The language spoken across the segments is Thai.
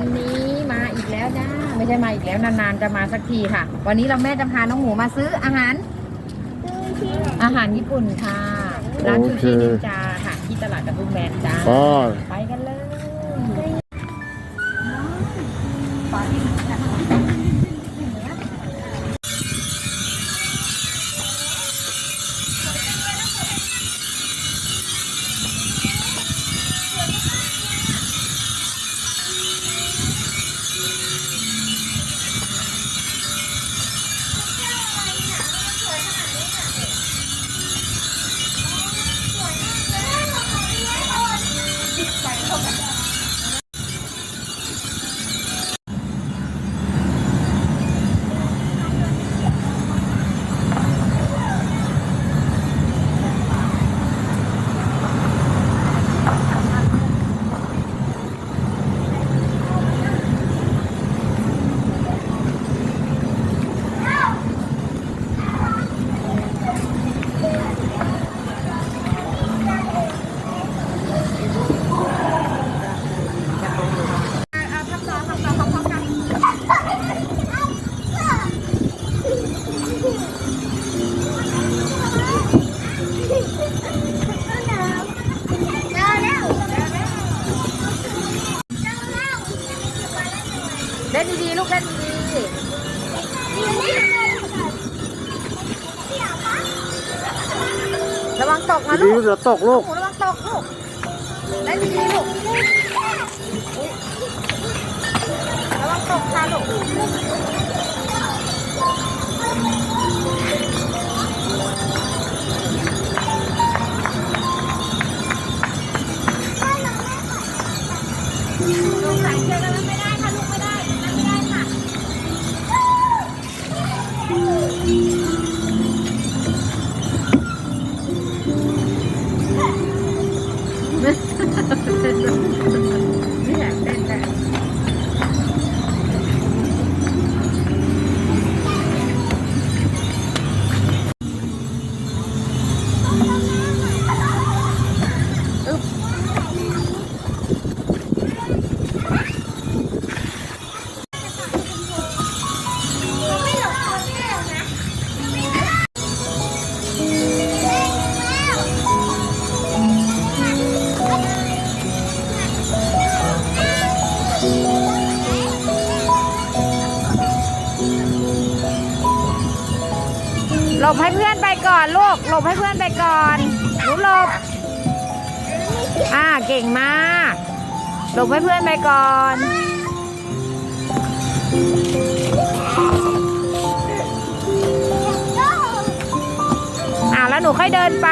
วันนี้มาอีกแล้วนะไม่ใช่มาอีกแล้วนานๆจะมาสักทีค่ะ วันนี้เราแม่จะพาน้องหมูมาซื้ออาหาร อาหารญี่ปุ่นค่ะร้านซูชินินจาค่ะ ที่ตลาดกระทุ่มแบนจ้าอ๋อไปกัน ล่นดีๆระวังตกนะดีลูกเดี๋ยวตกลูกหมูระวังตกลูกเล่นดีๆลูกระวังตกค่ะลูกลูกสายเชือกนั้นไม่ได้ค่ะลูกไม่ได้ Ha ha ha ha! บให้เพื่อนไปก่อนลูกหลบให้เพื่อนไปก่อนหนูหลบ อ่าเก่งมากหลบให้เพื่อนไปก่อนอ่าแล้วหนูค่อยเดินไป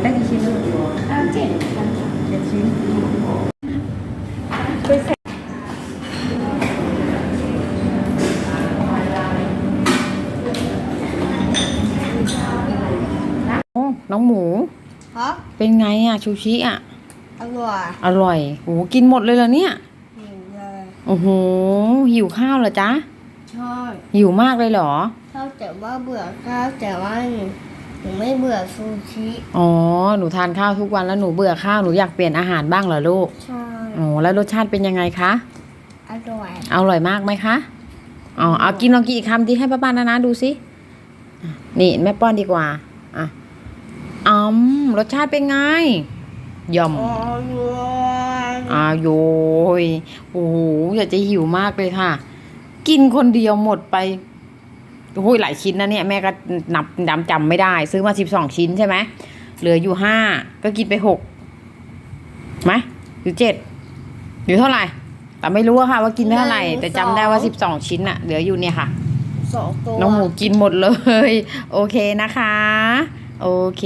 ได้กี่ชิ้นลูกเจ็ดเจ็ดชิ้นโอ้น้องหมูเป็นไงอะชูชิอะอร่อยอร่อยโอ้โหกินหมดเลยเหรอเนี่ย หิวเลย โอ้โหหิวข้าวเหรอจ๊ะ ชอบหิวมากเลยเหรอ ชอบแต่ว่าเบื่อข้าวแต่ว่าหนูหนูไม่เบื่อซูชิอ๋อ หนูทานข้าวทุกวันแล้วหนูเบื่อข้าวหนูอยากเปลี่ยนอาหารบ้างเหรอลูกใช่อ๋อแล้วรสชาติเป็นยังไงคะอร่อยอร่อยมากไหมคะอ๋อเอากินลองกินอีกคำที่ให้ป้าป้านานะดูสิอะนี่แม่ป้อนดีกว่าอะอืมรสชาติเป็นไงยำอร่อย อาโยยโอ้โหอยากจะหิวมากเลยค่ะ กินคนเดียวหมดไปโอ้ยหลายชิ้นนะเนี่ยแม่ก็นับจำจำไม่ได้ ซื้อมาสิบสองชิ้นใช่ไหมเหลืออยู่ห้าก็กินไปหกไหมหรือเจ็ดหรือเท่าไหร่ แต่ไม่รู้อะค่ะ ว่ากินเท่าไหร่ แต่จำได้ว่าสิบสองชิ้นอะเหลืออยู่เนี่ยค่ะสองตัวน้องหมูกินหมดเลย โอเคนะคะ โอเค